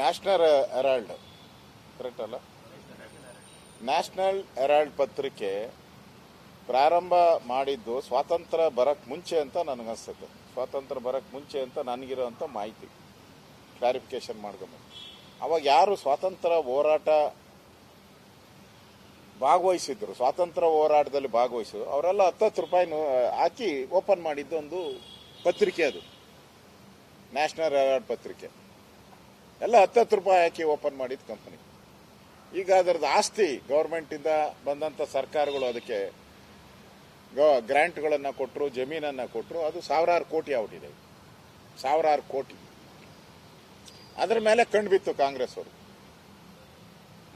National Herald correct ಅಲ್ಲ? National Herald ಪತ್ರಿಕೆ ಪ್ರಾರಂಭ ಮಾಡಿದ್ದು ಸ್ವಾತಂತ್ರ್ಯ ಬರಕ್ ಮುಂಚೆ ಅಂತ ನನಗನ್ಸುತ್ತೆ ಸ್ವಾತಂತ್ರ್ಯ ಬರಕ್ ಮುಂಚೆ ಅಂತ ನನಗಿರೋಂಥ ಮಾಹಿತಿ. ಕ್ಲಾರಿಫಿಕೇಶನ್ ಮಾಡ್ಕೊಂಡು ಅವಾಗ ಯಾರು ಸ್ವಾತಂತ್ರ್ಯ ಹೋರಾಟ ಭಾಗವಹಿಸಿದ್ರು, ಸ್ವಾತಂತ್ರ್ಯ ಹೋರಾಟದಲ್ಲಿ ಭಾಗವಹಿಸಿದ್ರು, ಅವರೆಲ್ಲ ಹತ್ತತ್ತು ರೂಪಾಯಿ ಹಾಕಿ ಓಪನ್ ಮಾಡಿದ್ದು ಒಂದು ಪತ್ರಿಕೆ ಅದು. ನ್ಯಾಷನಲ್ ಹೆರಾಲ್ಡ್ ಪತ್ರಿಕೆ. ಎಲ್ಲ ಹತ್ತತ್ತು ರೂಪಾಯಿ ಹಾಕಿ ಓಪನ್ ಮಾಡಿದ ಕಂಪನಿ ಈಗ ಅದರದ್ದು ಆಸ್ತಿ ಗೌರ್ಮೆಂಟಿಂದ ಬಂದಂಥ ಸರ್ಕಾರಗಳು ಅದಕ್ಕೆ ಗ್ರಾಂಟ್ಗಳನ್ನು ಕೊಟ್ಟರು ಜಮೀನನ್ನು ಕೊಟ್ಟರು ಅದು ಸಾವಿರಾರು ಕೋಟಿ ಆಗ್ಬಿಟ್ಟಿದೆ ಸಾವಿರಾರು ಕೋಟಿ. ಅದರ ಮೇಲೆ ಕಂಡುಬಿತ್ತು ಕಾಂಗ್ರೆಸ್ ಅವರು.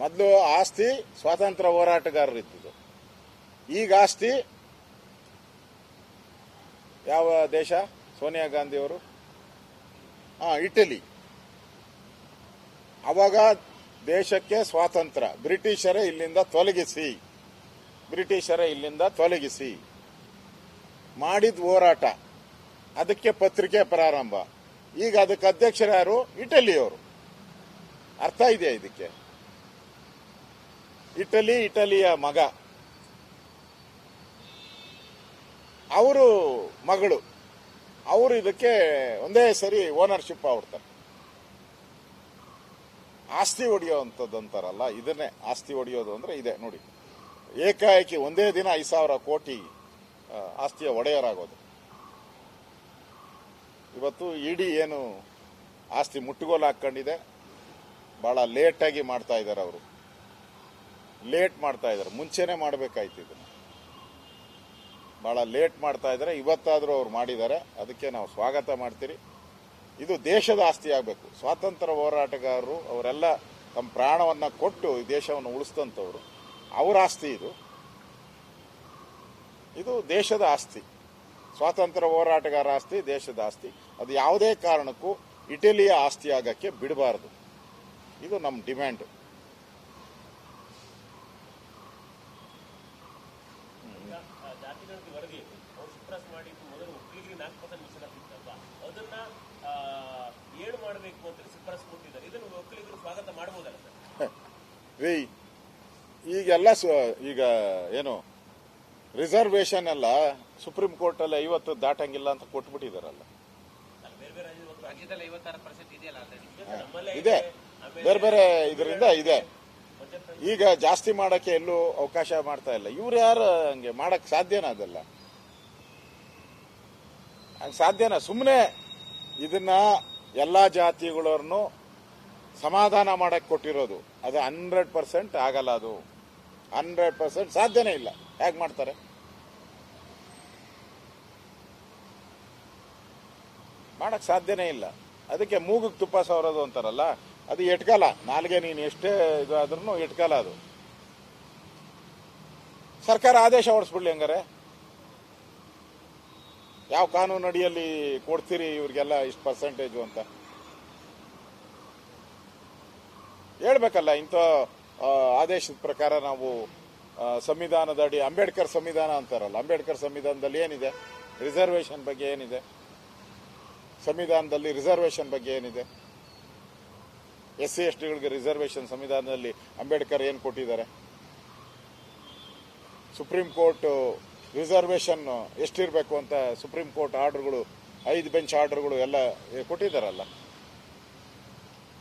ಮೊದಲು ಆಸ್ತಿ ಸ್ವಾತಂತ್ರ್ಯ ಹೋರಾಟಗಾರರಿದ್ದುದು ಈಗ ಆಸ್ತಿ ಯಾವ ದೇಶ? ಸೋನಿಯಾ ಗಾಂಧಿ ಅವರು? ಹಾ, ಇಟಲಿ. ಅವಾಗ ದೇಶಕ್ಕೆ ಸ್ವಾತಂತ್ರ್ಯ ಬ್ರಿಟಿಷರೇ ಇಲ್ಲಿಂದ ತೊಲಗಿಸಿ. ಬ್ರಿಟಿಷರೇ ಇಲ್ಲಿಂದ ತೊಲಗಿಸಿ. ಮಾಡಿದ ಹೋರಾಟ. ಅದಕ್ಕೆ ಪತ್ರಿಕೆ ಪ್ರಾರಂಭ. ಈಗ ಅದಕ್ಕೆ ಅಧ್ಯಕ್ಷರು ಯಾರು? ಇಟಲಿಯವರು. ಅರ್ಥ ಇದೆಯಾ ಇದಕ್ಕೆ? ಇಟಲಿ, ಇಟಲಿಯ ಮಗ. ಅವರು ಮಗಳು. ಅವರು ಇದಕ್ಕೆ ಒಂದೇ ಸರಿ ಓನರ್ಶಿಪ್ ಆಗ್ಬಿಡ್ತಾರೆ. ಆಸ್ತಿ ಹೊಡೆಯೋ ಅಂತಾರಲ್ಲ ಇದನ್ನೇ ಆಸ್ತಿ ಹೊಡೆಯೋದು ಅಂದ್ರೆ ಇದೆ, ನೋಡಿ. ಏಕಾಏಕಿ ಒಂದೇ ದಿನ ಐದು ಸಾವಿರ ಕೋಟಿ ಆಸ್ತಿಯ ಒಡೆಯರಾಗೋದು. ಇವತ್ತು ಇಡಿ ಏನು ಆಸ್ತಿ ಮುಟ್ಟುಗೋಲು ಹಾಕ್ಕೊಂಡಿದೆ, ಬಹಳ ಲೇಟಾಗಿ ಮಾಡ್ತಾ ಇದ್ದಾರೆ ಅವರು. ಲೇಟ್ ಮಾಡ್ತಾ ಇದ್ದಾರೆ, ಮುಂಚೆನೆ ಮಾಡಬೇಕಾಯ್ತು ಇದನ್ನು. ಬಹಳ ಲೇಟ್ ಮಾಡ್ತಾ ಇದ್ದಾರೆ, ಇವತ್ತಾದರೂ ಅವ್ರು ಮಾಡಿದ್ದಾರೆ, ಅದಕ್ಕೆ ನಾವು ಸ್ವಾಗತ ಮಾಡ್ತೀರಿ. ಇದು ದೇಶದ ಆಸ್ತಿ ಆಗಬೇಕು. ಸ್ವಾತಂತ್ರ್ಯ ಹೋರಾಟಗಾರರು ಅವರೆಲ್ಲ ತಮ್ಮ ಪ್ರಾಣವನ್ನು ಕೊಟ್ಟು ಈ ದೇಶವನ್ನು ಉಳಿಸಿದಂಥವ್ರು ಅವರ ಆಸ್ತಿ ಇದು. ಇದು ದೇಶದ ಆಸ್ತಿ. ಸ್ವಾತಂತ್ರ್ಯ ಹೋರಾಟಗಾರ ಆಸ್ತಿ, ದೇಶದ ಆಸ್ತಿ. ಅದು ಯಾವುದೇ ಕಾರಣಕ್ಕೂ ಇಟಲಿಯ ಆಸ್ತಿ ಆಗೋಕ್ಕೆ ಬಿಡಬಾರದು. ಇದು ನಮ್ಮ ಡಿಮ್ಯಾಂಡ್. ಅದನ್ನ ಏಳು ಮಾಡಬೇಕು ಅಂತ ಶಿಫಾರಸ್ ಕೊಟ್ಟಿದ್ದಾರೆ. ಇದನ್ನು ಒಕ್ಕಲಿಗರು ಸ್ವಾಗತ ಮಾಡಬಹುದಲ್ಲ ಸರ್? ಈಗೆಲ್ಲ ಸ- ಈಗ ಏನು ರಿಸರ್ವೇಶನ್ ಎಲ್ಲ ಸುಪ್ರೀಂ ಕೋರ್ಟ್ ಅಲ್ಲಿ ಐವತ್ತು ದಾಟಂಗಿಲ್ಲ ಅಂತ ಕೊಟ್ಬಿಟ್ಟಿದಾರಲ್ಲ. ಇದೆ. ಬೇರೆ ಬೇರೆ ಇದರಿಂದ ಇದೆ. ಈಗ ಜಾಸ್ತಿ ಮಾಡಕ್ಕೆ ಎಲ್ಲೂ ಅವಕಾಶ ಮಾಡ್ತಾ ಇಲ್ಲ. ಇವ್ರು ಯಾರು ಹಂಗೆ ಮಾಡಕ್ ಸಾಧ್ಯನಾ ಅದೆಲ್ಲ? ಹಂಗೆ ಸಾಧ್ಯನಾ ಸುಮ್ಮನೆ ಇದನ್ನ ಎಲ್ಲಾ ಜಾತಿಗಳವ್ರನ್ನು ಸಮಾಧಾನ ಮಾಡಕ್ಕೆ ಕೊಟ್ಟಿರೋದು. ಅದು ಹಂಡ್ರೆಡ್ ಪರ್ಸೆಂಟ್ ಆಗಲ್ಲ ಅದು. ಹಂಡ್ರೆಡ್ ಪರ್ಸೆಂಟ್ ಸಾಧ್ಯನೇ ಇಲ್ಲ. ಹೇಗೆ ಮಾಡ್ತಾರೆ? ಮಾಡಕ್ಕೆ ಸಾಧ್ಯನೇ ಇಲ್ಲ. ಅದಕ್ಕೆ ಮೂಗಕ್ಕೆ ತುಪ್ಪ ಸವರೋದು ಅಂತಾರಲ್ಲ, ಅದು ಎಟ್ಕಲ್ಲ ನಾಲ್ಗೆ ನೀನು ಎಷ್ಟೇ ಇದು ಆದ್ರೂ ಎಟ್ಕಲ್ಲ ಅದು. ಸರ್ಕಾರ ಆದೇಶ ಹೊರಡಿಸ್ಬಿಡ್ಲಿ ಹಂಗಾರೆ. ಯಾವ ಕಾನೂನು ಅಡಿಯಲ್ಲಿ ಕೊಡ್ತೀರಿ ಇವ್ರಿಗೆಲ್ಲ ಇಷ್ಟು ಪರ್ಸೆಂಟೇಜು ಅಂತ? ಹೇಳ್ಬೇಕಲ್ಲ, ಇಂಥ ಆದೇಶದ ಪ್ರಕಾರ ನಾವು ಸಂವಿಧಾನದ ಅಡಿ ಅಂಬೇಡ್ಕರ್ ಸಂವಿಧಾನ ಅಂತಾರಲ್ಲ, ಅಂಬೇಡ್ಕರ್ ಸಂವಿಧಾನದಲ್ಲಿ ಏನಿದೆ? ರಿಸರ್ವೇಷನ್ ಬಗ್ಗೆ ಏನಿದೆ? ಸಂವಿಧಾನದಲ್ಲಿ ರಿಸರ್ವೇಷನ್ ಬಗ್ಗೆ ಏನಿದೆ? ಎಸ್ ಸಿ ಎಸ್ ಟಿಗಳಿಗೆ ರಿಸರ್ವೇಷನ್ ಸಂವಿಧಾನದಲ್ಲಿ ಅಂಬೇಡ್ಕರ್ ಏನು ಕೊಟ್ಟಿದ್ದಾರೆ? ಸುಪ್ರೀಂ ಕೋರ್ಟ್ ರಿಸರ್ವೇಶನ್ ಎಷ್ಟಿರಬೇಕು ಅಂತ ಸುಪ್ರೀಂ ಕೋರ್ಟ್ ಆರ್ಡರ್ಗಳು, ಐದು ಬೆಂಚ್ ಆರ್ಡರ್ಗಳು ಎಲ್ಲ ಕೊಟ್ಟಿದ್ದಾರಲ್ಲ.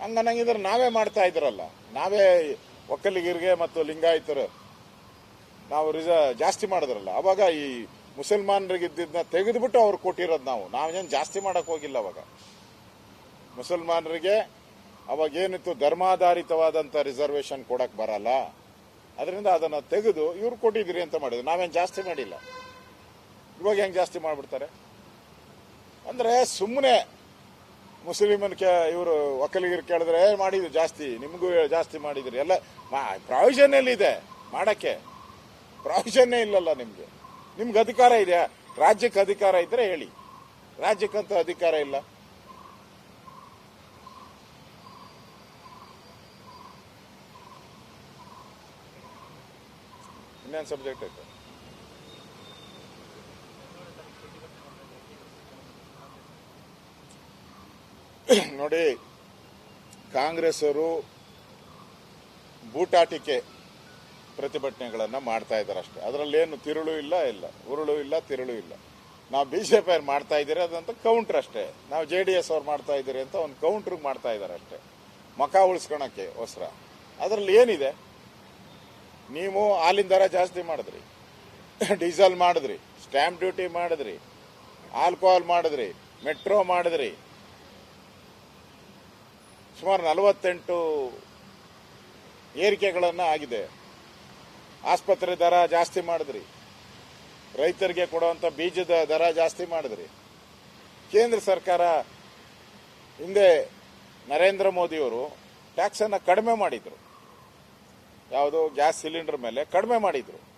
ಹಂಗನ್ನಂಗಿದ್ರೆ ನಾವೇ ಮಾಡ್ತಾ ಇದ್ರಲ್ಲ. ನಾವೇ ಒಕ್ಕಲಿಗರಿಗೆ ಮತ್ತು ಲಿಂಗಾಯತರು ನಾವು ರಿಸ, ಜಾಸ್ತಿ ಮಾಡಿದ್ರಲ್ಲ. ಅವಾಗ ಈ ಮುಸಲ್ಮಾನರಿಗಿದ್ದನ್ನ ತೆಗೆದುಬಿಟ್ಟು ಅವ್ರು ಕೊಟ್ಟಿರೋದು ನಾವು. ನಾವೇನು ಜಾಸ್ತಿ ಮಾಡಕ್ ಹೋಗಿಲ್ಲ ಅವಾಗ. ಮುಸಲ್ಮಾನರಿಗೆ ಅವಾಗ ಏನಿತ್ತು ರಿಸರ್ವೇಷನ್ ರಿಸರ್ವೇಶನ್ ಕೊಡಕ್ ಬರಲ್ಲ. ಅದರಿಂದ ಅದನ್ನು ತೆಗೆದು ಇವ್ರು ಕೊಟ್ಟಿದ್ರಿ ಅಂತ ಮಾಡಿದ್ರು. ನಾವೇನು ಜಾಸ್ತಿ ಮಾಡಿಲ್ಲ. ಇವಾಗ ಹೆಂಗೆ ಜಾಸ್ತಿ ಮಾಡಿಬಿಡ್ತಾರೆ? ಅಂದರೆ ಸುಮ್ಮನೆ ಮುಸ್ಲಿಮನ್ ಕೆ ಇವರು ಒಕ್ಕಲಿಗರು ಕೇಳಿದ್ರೆ "ಏ, ಮಾಡಿದ್ರು ಜಾಸ್ತಿ ನಿಮಗೂ ಜಾಸ್ತಿ ಮಾಡಿದ್ರಿ. ಎಲ್ಲ ಪ್ರಾವಿಷನ್ ಎಲ್ಲಿದೆ ಮಾಡೋಕ್ಕೆ. ಪ್ರಾವಿಷನ್ನೇ ಇಲ್ಲಲ್ಲ ನಿಮಗೆ. ನಿಮ್ಗೆ ಅಧಿಕಾರ ಇದೆಯಾ? ರಾಜ್ಯಕ್ಕೆ ಅಧಿಕಾರ ಇದ್ದರೆ ಹೇಳಿ. ರಾಜ್ಯಕ್ಕಂತೂ ಅಧಿಕಾರ ಇಲ್ಲ. ಇನ್ನೇನು ಸಬ್ಜೆಕ್ಟ್ ಐತೆ ನೋಡಿ ಕಾಂಗ್ರೆಸ್ಸರು ಬೂಟಾಟಿಕೆ ಪ್ರತಿಭಟನೆಗಳನ್ನು ಮಾಡ್ತಾ ಇದ್ದಾರೆ ಅಷ್ಟೇ. ಅದರಲ್ಲೇನು ತಿರುಳು ಇಲ್ಲ ಇಲ್ಲ. ಉರುಳು ಇಲ್ಲ, ತಿರುಳು ಇಲ್ಲ. ನಾವು ಬಿ ಜೆ ಪಿ ಮಾಡ್ತಾ ಇದ್ದೀರಿ, ಅದಂತ ಕೌಂಟ್ರ್ ಅಷ್ಟೇ. ನಾವು ಜೆ ಡಿ ಎಸ್ ಅವ್ರು ಮಾಡ್ತಾ ಇದ್ದೀರಿ ಅಂತ ಒಂದು ಕೌಂಟ್ರಿಗೆ ಮಾಡ್ತಾ ಇದ್ದಾರೆ ಅಷ್ಟೇ. ಮಕ ಉಳಿಸ್ಕೊಳಕ್ಕೆ ಹೊಸ್ರ ಅದರಲ್ಲಿ ಏನಿದೆ? ನೀವು ಹಾಲಿನ ದರ ಜಾಸ್ತಿ ಮಾಡಿದ್ರಿ. ಡೀಸೆಲ್ ಮಾಡಿದ್ರಿ, ಸ್ಟ್ಯಾಂಪ್ ಡ್ಯೂಟಿ ಮಾಡಿದ್ರಿ, ಆಲ್ಕೋಹಾಲ್ ಮಾಡಿದ್ರಿ, ಮೆಟ್ರೋ ಮಾಡಿದ್ರಿ. ಸುಮಾರು ನಲವತ್ತೆಂಟು ಏರಿಕೆಗಳನ್ನು ಆಗಿದೆ. ಆಸ್ಪತ್ರೆ ದರ ಜಾಸ್ತಿ ಮಾಡಿದ್ರಿ. ರೈತರಿಗೆ ಕೊಡುವಂಥ ಬೀಜದ ದರ ಜಾಸ್ತಿ ಮಾಡಿದ್ರಿ. ಕೇಂದ್ರ ಸರ್ಕಾರ ಹಿಂದೆ ನರೇಂದ್ರ ಮೋದಿಯವರು ಟ್ಯಾಕ್ಸನ್ನು ಕಡಿಮೆ ಮಾಡಿದ್ರು. ಯಾವುದು ಗ್ಯಾಸ್ ಸಿಲಿಂಡರ್ ಮೇಲೆ ಕಡಿಮೆ ಮಾಡಿದ್ರು.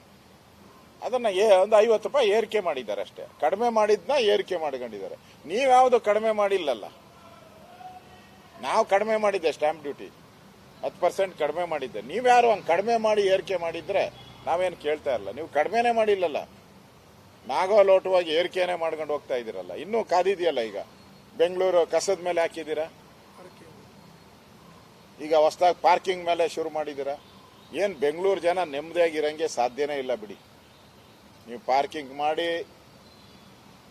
ಅದನ್ನ ಏ- ಒಂದು ಐವತ್ತು ರೂಪಾಯಿ ಏರಿಕೆ ಮಾಡಿದ್ದಾರೆ ಅಷ್ಟೇ. ಕಡಿಮೆ ಮಾಡಿದ್ನ ಏರಿಕೆ ಮಾಡ್ಕೊಂಡಿದ್ದಾರೆ. ನೀವ್ಯಾವುದು ಕಡಿಮೆ ಮಾಡಿಲ್ಲಲ್ಲ. ನಾವು ಕಡಿಮೆ ಮಾಡಿದ್ದೆ ಸ್ಟ್ಯಾಂಪ್ ಡ್ಯೂಟಿ. ಹತ್ತು ಪರ್ಸೆಂಟ್ ಕಡಿಮೆ ಮಾಡಿದ್ದೆ. ನೀವ್ಯಾರು ಹಂಗೆ ಕಡಿಮೆ ಮಾಡಿ ಏರಿಕೆ ಮಾಡಿದ್ರೆ ನಾವೇನು ಕೇಳ್ತಾ ಇರಲ್ಲ. ನೀವು ಕಡಿಮೆನೇ ಮಾಡಿಲ್ಲಲ್ಲ. ನಾಗೋ ಲೋಟವಾಗಿ ಏರಿಕೆನೇ ಮಾಡ್ಕೊಂಡು ಹೋಗ್ತಾ ಇದ್ದೀರಲ್ಲ. ಇನ್ನೂ ಕಾದಿದೆಯಲ್ಲ ಈಗ. ಬೆಂಗಳೂರು ಕಸದ ಮೇಲೆ ಹಾಕಿದ್ದೀರಾ? ಈಗ ಹೊಸದಾಗಿ ಪಾರ್ಕಿಂಗ್ ಮೇಲೆ ಶುರು ಮಾಡಿದ್ದೀರಾ? ಏನು ಬೆಂಗಳೂರು ಜನ ನೆಮ್ಮದಿಯಾಗಿರಂಗೆ ಸಾಧ್ಯನೇ ಇಲ್ಲ ಬಿಡಿ. ನೀವು ಪಾರ್ಕಿಂಗ್ ಮಾಡಿ,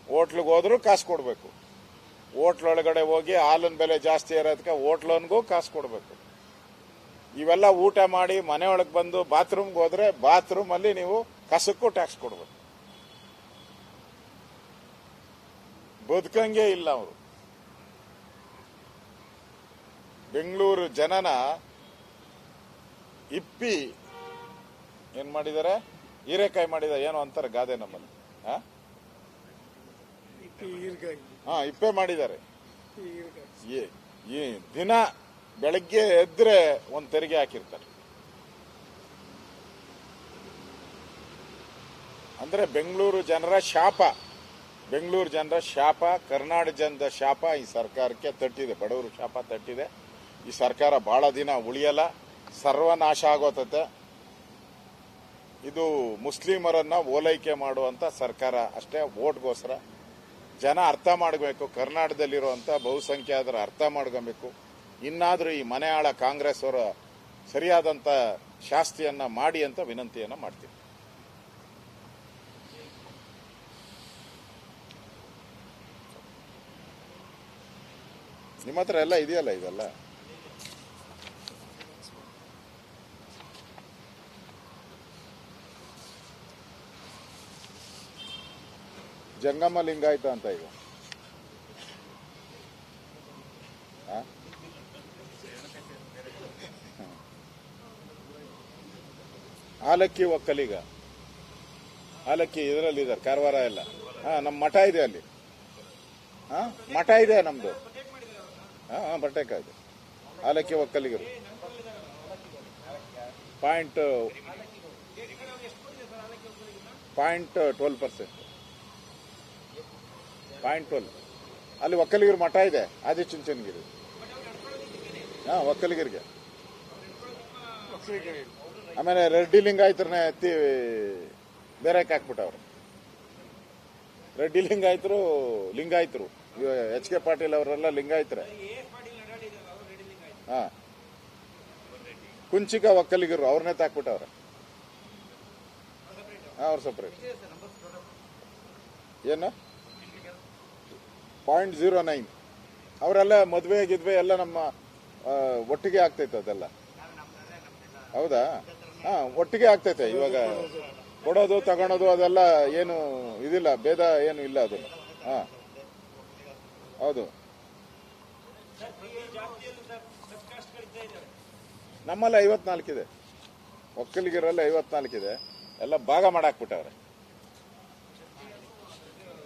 ಹೋಟ್ಲಿಗೆ ಹೋದ್ರೂ ಕಾಸು ಕೊಡಬೇಕು. ಹೋಟ್ಲೊಳಗಡೆ ಹೋಗಿ ಹಾಲಿನ ಬೆಲೆ ಜಾಸ್ತಿ ಇರೋದಕ್ಕೆ ಹೋಟ್ಲನ್ಗೂ ಕಾಸು ಕೊಡಬೇಕು. ಇವೆಲ್ಲ ಊಟ ಮಾಡಿ ಮನೆಯೊಳಗೆ ಬಂದು ಬಾತ್ರೂಮ್ಗೆ ಹೋದ್ರೆ ಬಾತ್ರೂಮ್ ಅಲ್ಲಿ ನೀವು ಕಸಕ್ಕೂ ಟ್ಯಾಕ್ಸ್ ಕೊಡಬೇಕು. ಬದುಕಂಗೆ ಇಲ್ಲ ಅವರು. ಬೆಂಗಳೂರು ಜನನ ಇಪ್ಪಿ ಏನ್ ಮಾಡಿದ್ದಾರೆ ಹೀರೆಕಾಯಿ ಮಾಡಿದ ಏನೋ ಅಂತಾರೆ ಗಾದೆ ನಮ್ಮಲ್ಲಿ? ಹಾ ಇಪ್ಪೆ ಮಾಡಿದ್ದಾರೆ. ಈ- ಈ ದಿನ ಬೆಳಗ್ಗೆ ಎದ್ರೆ ಒಂದ್ ತೆರಿಗೆ ಹಾಕಿರ್ತಾರೆ. ಅಂದ್ರೆ ಬೆಂಗಳೂರು ಜನರ ಶಾಪ ಬೆಂಗಳೂರು ಜನರ ಶಾಪ ಕರ್ನಾಟಕ ಜನದ ಶಾಪ ಈ ಸರ್ಕಾರಕ್ಕೆ ತಟ್ಟಿದೆ. ಬಡವರು ಶಾಪ ತಟ್ಟಿದೆ. ಈ ಸರ್ಕಾರ ಬಹಳ ದಿನ ಉಳಿಯಲ್ಲ. ಸರ್ವನಾಶ ಆಗೋತತೆ. ಇದು ಮುಸ್ಲಿಮರನ್ನ ಓಲೈಕೆ ಮಾಡುವಂತ ಸರ್ಕಾರ ಅಷ್ಟೇ ಓಟ್ಗೋಸ್ಕರ ಜನ ಅರ್ಥ ಮಾಡಬೇಕು, ಕರ್ನಾಟಕದಲ್ಲಿರುವಂತ ಬಹುಸಂಖ್ಯಾತರ ಅರ್ಥ ಮಾಡ್ಕೊಬೇಕು. ಇನ್ನಾದರೂ ಈ ಮನೆ ಕಾಂಗ್ರೆಸ್ ಅವರ ಸರಿಯಾದಂತ ಶಾಸ್ತಿಯನ್ನ ಮಾಡಿ ಅಂತ ವಿನಂತಿಯನ್ನ ಮಾಡ್ತೀವಿ ನಿಮ್ಮ ಹತ್ರ ಎಲ್ಲ ಇದೆಯಲ್ಲ ಇದೆಲ್ಲ? ಜಂಗಮ ಲಿಂಗಾಯತ ಅಂತ ಈಗ. ಆಲಕ್ಕಿ ಒಕ್ಕಲಿಗ. ಆಲಕ್ಕಿ ಇದರಲ್ಲಿ ಇದ್ದಾರೆ, ಕಾರವಾರ ಎಲ್ಲ. ಹಾ ನಮ್ಮ ಮಠ ಇದೆ ಅಲ್ಲಿ. ಹಾ, ಮಠ ಇದೆ ನಮ್ದು. ಹಾ ಹಾ ಇದೆ. ಆಲಕ್ಕಿ ಒಕ್ಕಲಿಗರು. Point point twelve percent point twelve ಅಲ್ಲಿ ಒಕ್ಕಲಿಗರ ಮಠ ಇದೆ ಆದಿ ಚುಂಚನಗಿರಿ ಹಾ, ಒಕ್ಕಲಿಗರಿಗೆ. ಆಮೇಲೆ ರೆಡ್ಡಿ ಲಿಂಗಾಯತರನ್ನ ಎತ್ತಿ ಬೇರೆ ಹಾಕ್ಬಿಟ್ಟವ್ರು. ರೆಡ್ಡಿ ಲಿಂಗಾಯತರು ಲಿಂಗಾಯತರು. ಎಚ್ ಕೆ ಪಾಟೀಲ್ ಅವರೆಲ್ಲ ಲಿಂಗಾಯತರೆ. ಹಾ. ಕುಂಚಿಕ ಒಕ್ಕಲಿಗರು, ಅವ್ರನ್ನೇ ತಾಕ್ಬಿಟ್ಟವ್ರೆ. ಹಾ, ಅವ್ರು ಸಪ್ರೇಟ್ ಏನು? ಪಾಯಿಂಟ್ ಜೀರೋ ನೈನ್ ಅವರೆಲ್ಲ ಮದುವೆ, ಗಿದ್ವೆ ಎಲ್ಲ ನಮ್ಮ ಒಟ್ಟಿಗೆ ಆಗ್ತೈತೆ ಅದೆಲ್ಲ. ಹೌದಾ? ಹಾ, ಒಟ್ಟಿಗೆ ಆಗ್ತೈತೆ ಇವಾಗ. ಕೊಡೋದು, ತಗೊಳೋದು ಅದೆಲ್ಲ ಏನು ಇದಿಲ್ಲ, ಭೇದ ಏನು ಇಲ್ಲ ಅದು. ಹಾ. ಹೌದು. ನಮ್ಮಲ್ಲಿ ಐವತ್ನಾಲ್ಕಿದೆ. ಒಕ್ಕಲಿಗರಲ್ಲಿ ಐವತ್ನಾಲ್ಕಿದೆ. ಎಲ್ಲ ಭಾಗ ಮಾಡಾಕ್ಬಿಟ್ಟವ್ರೆ.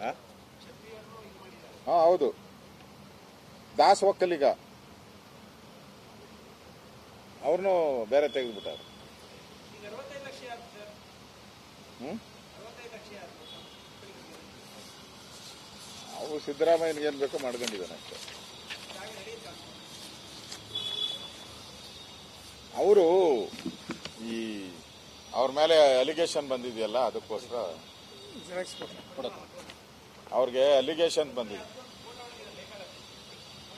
ಹಾ? ಹಾ ಹೌದು. ದಾಸ್ ಒಕ್ಕಲಿಗ. ಅವ್ರನ್ನೂ ಬೇರೆ ತೆಗೆದ್ಬಿಟ್ಟಾರೆ. ಹ್ಞೂ ಅವು ಸಿದ್ದರಾಮಯ್ಯನಿಗೆ ಏನ್ ಬೇಕೋ ಮಾಡ್ಕೊಂಡಿದ್ದಾನೆ ಅಷ್ಟೇ. ಅವರು ಈ ಅವ್ರ ಮೇಲೆ ಅಲಿಗೇಷನ್ ಬಂದಿದೆಯಲ್ಲ ಅದಕ್ಕೋಸ್ಕರ ಅವ್ರಿಗೆ ಅಲಿಗೇಷನ್ ಬಂದಿದೆ.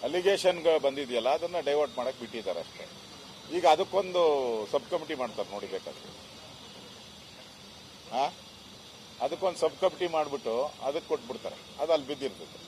ಅಲಿಗೇಷನ್ ಬಂದಿದೆಯಲ್ಲ, ಅದನ್ನ ಡೈವರ್ಟ್ ಮಾಡಕ್ ಬಿಟ್ಟಿದ್ದಾರೆ ಅಷ್ಟೇ. ಈಗ ಅದಕ್ಕೊಂದು ಸಬ್ ಕಮಿಟಿ ಮಾಡ್ತಾರೆ ನೋಡಿ ಬೇಕಾದ್ರೆ. ಹಾ ಅದಕ್ಕೊಂದು ಸಬ್ ಕಮಿಟಿ ಮಾಡ್ಬಿಟ್ಟು ಅದಕ್ಕೆ ಕೊಟ್ಬಿಡ್ತಾರೆ. ಅದು ಅಲ್ಲಿ ಬಿದ್ದಿರ್ತದೆ.